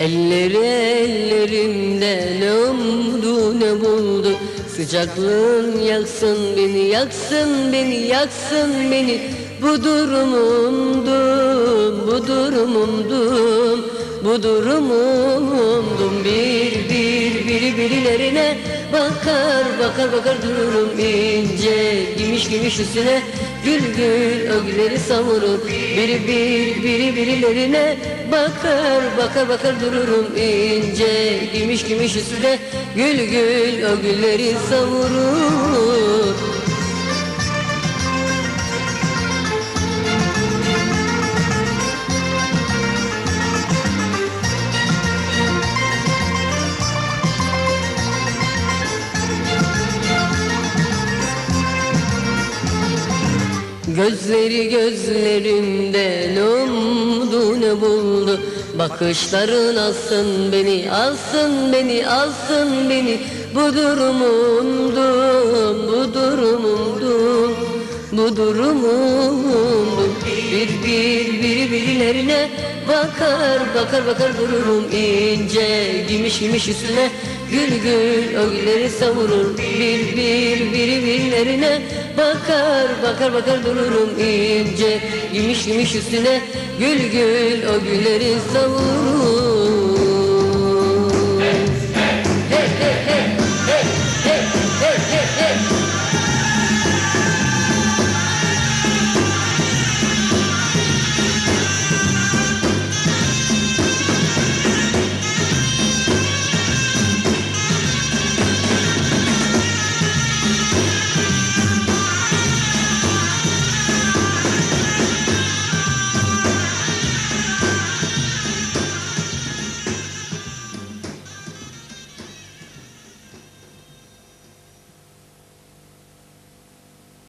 Elleri ellerimde ne umdu ne buldu. Sıcaklığın yaksın beni yaksın beni yaksın beni. Bu durumumdum bu durumumdum. Bu durumumdum. Bir bir biri birilerine Bakar bakar bakar dururum ince. Gümüş gümüş üstüne gül gül ögleri savurur Biri bir biri birilerine bakar bakar bakar dururum ince. Gümüş gümüş üstüne gül gül ögleri savurur Gözleri gözlerimde ne buldu. Bakışların alsın beni alsın beni alsın beni. Bu durumumdum bu durumumdum Bu durumumdum Bir bir biri Bakar bakar bakar dururum. İnce Gümüş gümüş üstüne gül gül ögleri savurur. Bir bir biri birilerine Bakar bakar bakar dururum ince. Gümüş gümüş üstüne gül gül o gülleri savurur